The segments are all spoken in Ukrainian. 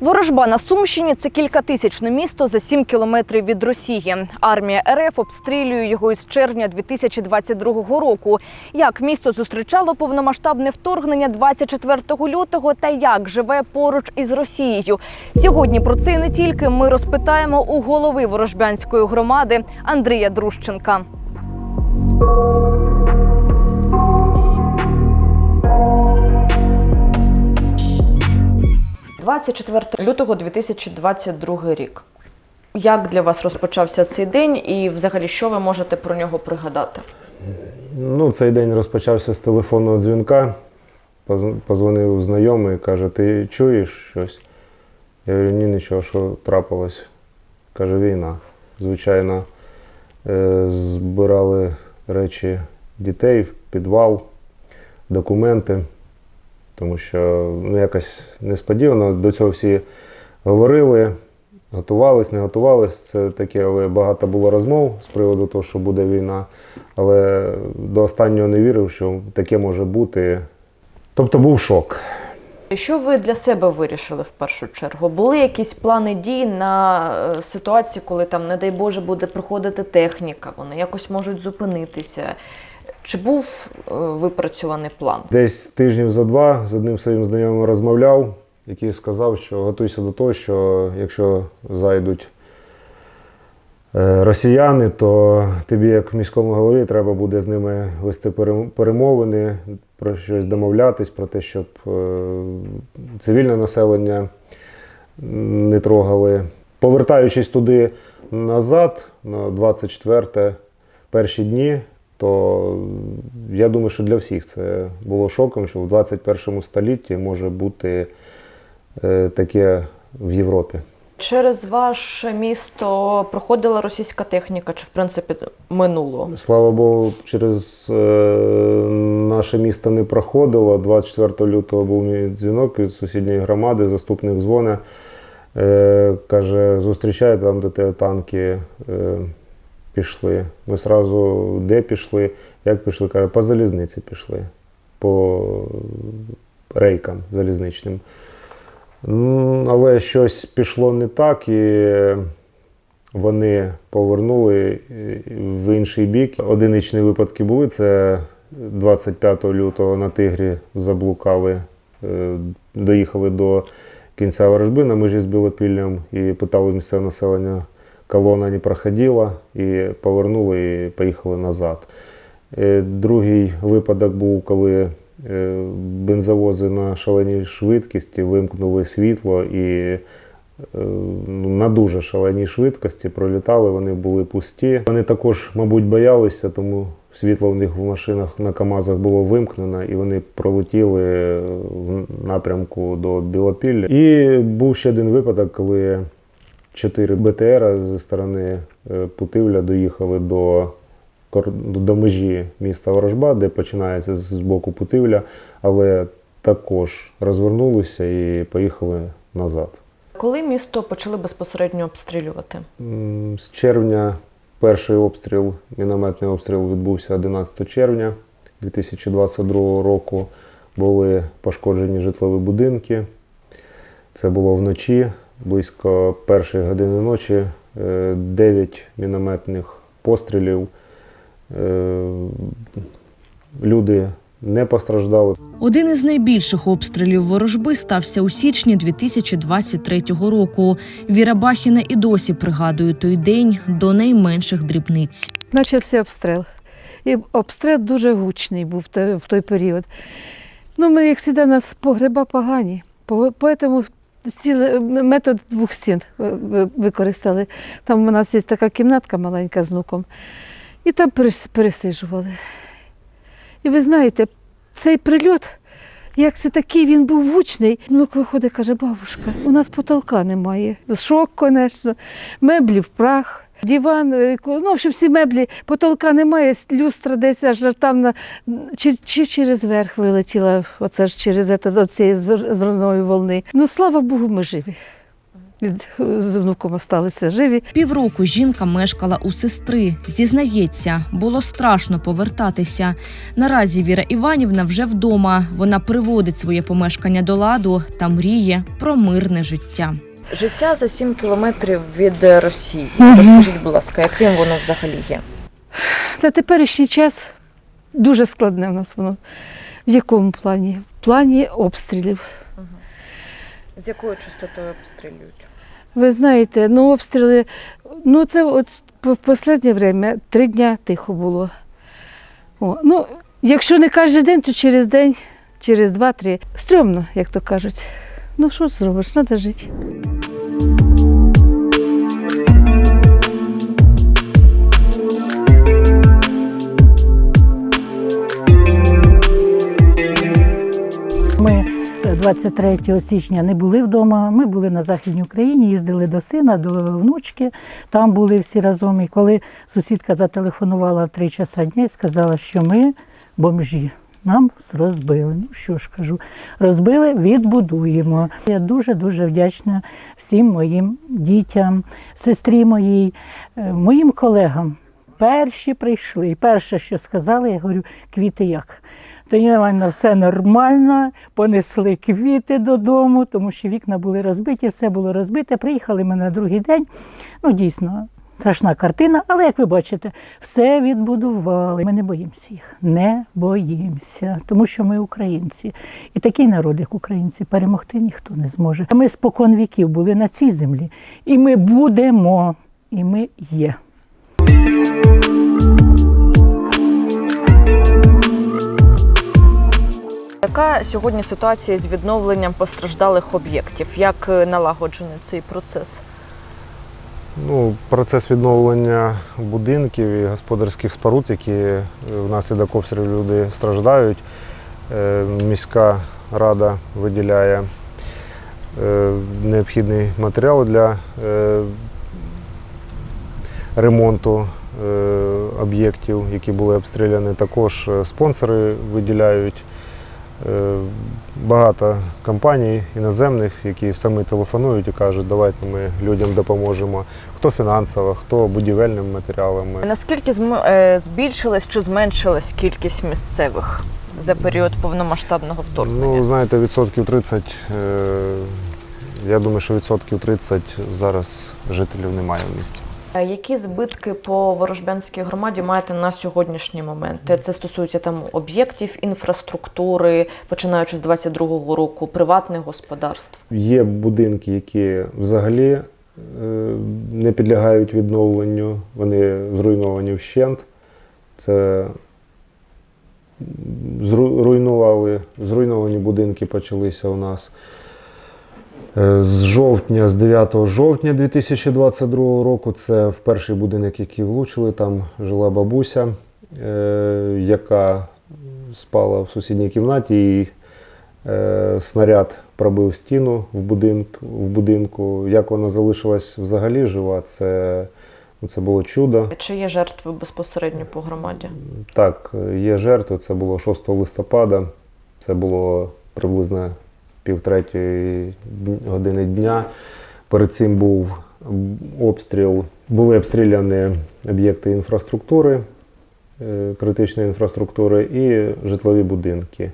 Ворожба на Сумщині це кількатисячне місто за 7 кілометрів від Росії. Армія РФ обстрілює його із червня 2022 року. Як місто зустрічало повномасштабне вторгнення 24 лютого та як живе поруч із Росією? Сьогодні про це і не тільки ми розпитаємо у голови ворожбянської громади Андрія Друщенка. 24 лютого 2022 рік. Як для вас розпочався цей день, і взагалі що ви можете про нього пригадати? Ну, цей день розпочався з телефонного дзвінка. Позвонив знайомий, каже, ти чуєш щось? Я говорю, ні, нічого, що трапилось. Каже, війна. Звичайно, е, збирали речі дітей в підвал, документи, тому що ну, якось несподівано до цього всі говорили, готувались, не готувались. Це таке, але багато було розмов з приводу того, що буде війна. Але до останнього не вірив, що таке може бути. Тобто був шок. Що ви для себе вирішили в першу чергу? Були якісь плани дій на е, ситуації, коли там, не дай Боже, буде приходити техніка, вони якось можуть зупинитися? Чи був е, випрацьований план? Десь тижнів за два з одним своїм знайомим розмовляв, який сказав, що готуйся до того, що якщо зайдуть е, росіяни, то тобі, як міському голові, треба буде з ними вести перемовини, про щось домовлятись, про те, щоб е, цивільне населення не трогали. Повертаючись туди назад, на 24 перші дні, то я думаю, що для всіх це було шоком, що в 21 столітті може бути е, таке в Європі. Через ваше місто проходила російська техніка, чи в принципі минуло? Слава Богу, через е, наше місто не проходило. 24 лютого був мій дзвінок від сусідньої громади, заступник дзвоне. Е, каже, зустрічай там, де тебе танки е, пішли. Ми одразу де пішли, як пішли, каже, по залізниці пішли, по рейкам залізничним. Але щось пішло не так, і вони повернули е, в інший бік. Одиничні випадки були. Це 25 лютого на Тигрі заблукали, е, доїхали до кінця ворожби на межі з Білопіллям і питали місцеве населення, колона не проходила, і повернули і поїхали назад. Е, Другий випадок був, коли е, бензовози на шаленій швидкості вимкнули світло і е, ну, на дуже шаленій швидкості пролітали, вони були пусті. Вони також, мабуть, боялися, тому світло в них в машинах на КАМАЗах було вимкнено, і вони пролетіли в напрямку до Білопілля. І був ще один випадок, коли чотири БТР зі сторони е, Путивля доїхали до, до межі міста Ворожба, де починається з з боку Путивля, але також розвернулися і поїхали назад. Коли місто почали безпосередньо обстрілювати? З червня перший обстріл, мінометний обстріл відбувся 11 червня 2022 року. Були пошкоджені житлові будинки. Це було вночі, близько першої години ночі. 9 мінометних пострілів. Е, Люди не постраждали. Один із найбільших обстрілів ворожби стався у січні 2023 року. Віра Бахіна і досі пригадує той день до найменших дрібниць. Почався обстріл. І обстріл дуже гучний був в той, період. Ну, ми, як завжди, у нас погреба погані, по- тому стіли, метод двох стін ви- використали. Там у нас є така кімнатка маленька з внуком. І там пересижували. І ви знаєте, цей прильот, як це такий, він був гучний. Внук виходить, каже, бабушка, у нас потолка немає. Шок, звісно, меблі в прах. Диван, е, ну, в общем, всі меблі, потолка немає, люстра десь аж там на, чи, чи через верх вилетіла, оце ж через це, цієї зерної волни. Ну, слава Богу, ми живі. з внуком осталися живі. Півроку жінка мешкала у сестри. Зізнається, було страшно повертатися. Наразі Віра Іванівна вже вдома. Вона приводить своє помешкання до ладу та мріє про мирне життя. Життя за 7 кілометрів від Росії. Розкажіть, будь ласка, яким воно взагалі є? На теперішній час дуже складне в нас воно. В якому плані? В плані обстрілів. З якою частотою обстрілюють? Ви знаєте, ну обстріли, ну це от в останнє время три дня тихо було. О, ну, якщо не кожен день, то через день, через два-три. Стрьомно, як то кажуть. Ну що зробиш, треба жити. 23 січня не були вдома. Ми були на Західній Україні, їздили до сина, до внучки. Там були всі разом. І коли сусідка зателефонувала в 3 часа дня і сказала, що ми бомжі. Нам розбили. Ну що ж кажу, розбили, відбудуємо. Я дуже дуже вдячна всім моїм дітям, сестрі моїй, е, моїм колегам. Перші прийшли. І перше, що сказали, я говорю, квіти як? Тоді нормально, все нормально, понесли квіти додому, тому що вікна були розбиті, все було розбите. Приїхали ми на другий день. Ну, дійсно, страшна картина, але як ви бачите, все відбудували. Ми не боїмося їх, не боїмося, тому що ми українці. І такий народ, як українці, перемогти ніхто не зможе. Ми спокон віків були на цій землі, і ми будемо, і ми є. Яка сьогодні ситуація з відновленням постраждалих об'єктів? Як е, налагоджений цей процес? Ну, процес відновлення будинків і господарських споруд, які е, внаслідок обстрілів люди страждають. Е, Міська рада виділяє необхідні матеріали для ремонту об'єктів, які були обстріляні. Також спонсори виділяють. Е, Багато компаній іноземних, які самі телефонують і кажуть, давайте ми людям допоможемо. Хто фінансово, хто будівельними матеріалами. Наскільки е, збільшилась чи зменшилась кількість місцевих за період повномасштабного вторгнення? Ну, знаєте, відсотків 30, е, я думаю, що відсотків 30 зараз жителів немає в місті. А Які збитки по Ворожбянській громаді маєте на сьогоднішній момент? Це стосується там об'єктів інфраструктури, починаючи з 22-го року, приватних господарств. Є будинки, які взагалі е, не підлягають відновленню, вони зруйновані вщент. Це зру- руйнували, зруйновані будинки почалися у нас е, з жовтня, з 9 жовтня 2022 року. Це в перший будинок, який влучили. Там жила бабуся, е, яка спала в сусідній кімнаті. І Е, снаряд пробив стіну в будинку, в будинку. Як вона залишилась взагалі жива, це, ну, це було чудо. Чи є жертви безпосередньо по громаді? Так, є жертви. Це було 6 листопада. Це було приблизно півтретьої години дня. Перед цим був обстріл, були обстріляні об'єкти інфраструктури, е, критичної інфраструктури і житлові будинки.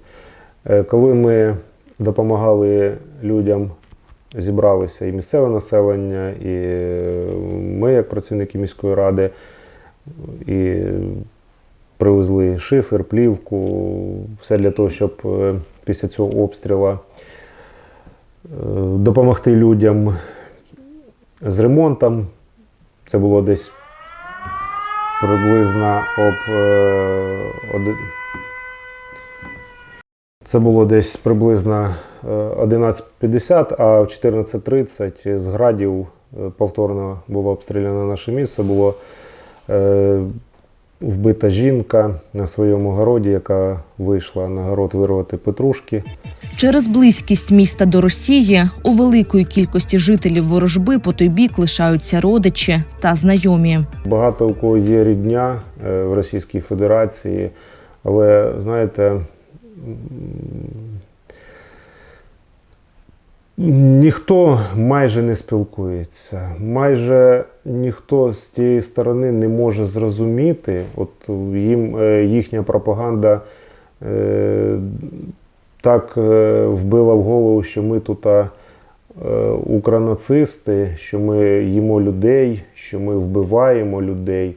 Е, Коли ми допомагали людям, зібралися і місцеве населення, і е, ми, як працівники міської ради, і привезли шифер, плівку, все для того, щоб після цього обстрілу допомогти людям з ремонтом. Це було десь приблизно об е, це було десь приблизно е, 11.50, а в 14.30 з градів е, повторно було обстріляно наше місце. Було е, вбита жінка на своєму городі, яка вийшла на город вирвати петрушки. Через близькість міста до Росії у великої кількості жителів ворожби по той бік лишаються родичі та знайомі. Багато у кого є рідня е, в Російській Федерації, але знаєте, Ніхто майже не спілкується, майже ніхто з тієї сторони не може зрозуміти. От їм е, їхня пропаганда е, так е, вбила в голову, що ми тут е, укронацисти, що ми їмо людей, що ми вбиваємо людей.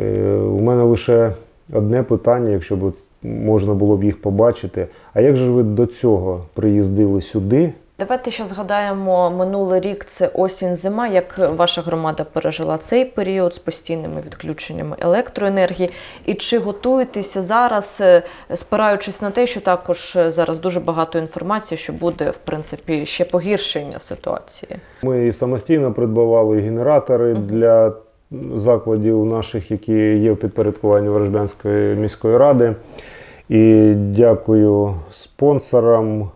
Е, У мене лише одне питання, якщо б можна було б їх побачити. А як же ви до цього приїздили сюди? Давайте ще згадаємо минулий рік. Це осінь, зима. Як ваша громада пережила цей період з постійними відключеннями електроенергії? І чи готуєтеся зараз, е, спираючись на те, що також е, зараз дуже багато інформації, що буде в принципі ще погіршення ситуації? Ми і самостійно придбавали генератори для закладів наших, які є в підпорядкуванні Ворожбянської міської ради. І дякую спонсорам,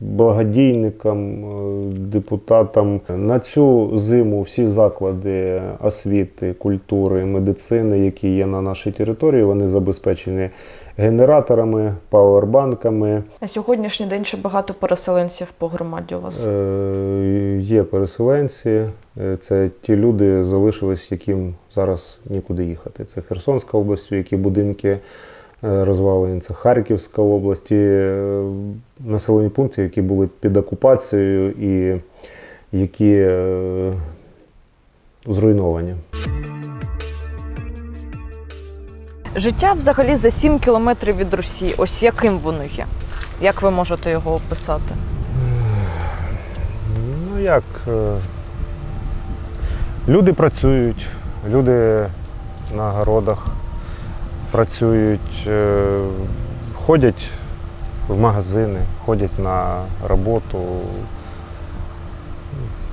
благодійникам, е, депутатам. На цю зиму всі заклади освіти, культури, медицини, які є на нашій території, вони забезпечені генераторами, пауербанками. На сьогоднішній день ще багато переселенців по громаді у вас. Е, Є переселенці, Е, це ті люди залишились, яким зараз нікуди їхати. Це Херсонська область, які будинки е, розвалені, це Харківська область, і, е, населені пункти, які були під окупацією і які е, зруйновані. Життя взагалі за 7 кілометрів від Росії. Ось яким воно є? Як ви можете його описати? Ну як? е, Люди працюють, люди на городах працюють, е, ходять в магазини, ходять на роботу.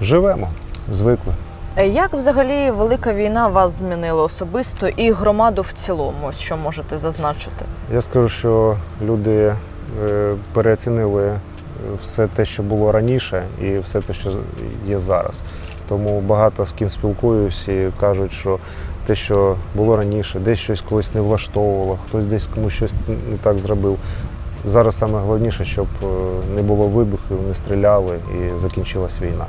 Живемо, звикли. Е, Як взагалі велика війна вас змінила особисто і громаду в цілому? Що можете зазначити? Я скажу, що люди е, переоцінили все те, що було раніше, і все те, що є зараз. Тому багато з ким спілкуюсь і кажуть, що те, що було раніше, десь щось колись не влаштовувало, хтось десь комусь щось не так зробив. Зараз найголовніше, щоб е, не було вибухів, не стріляли і закінчилась війна.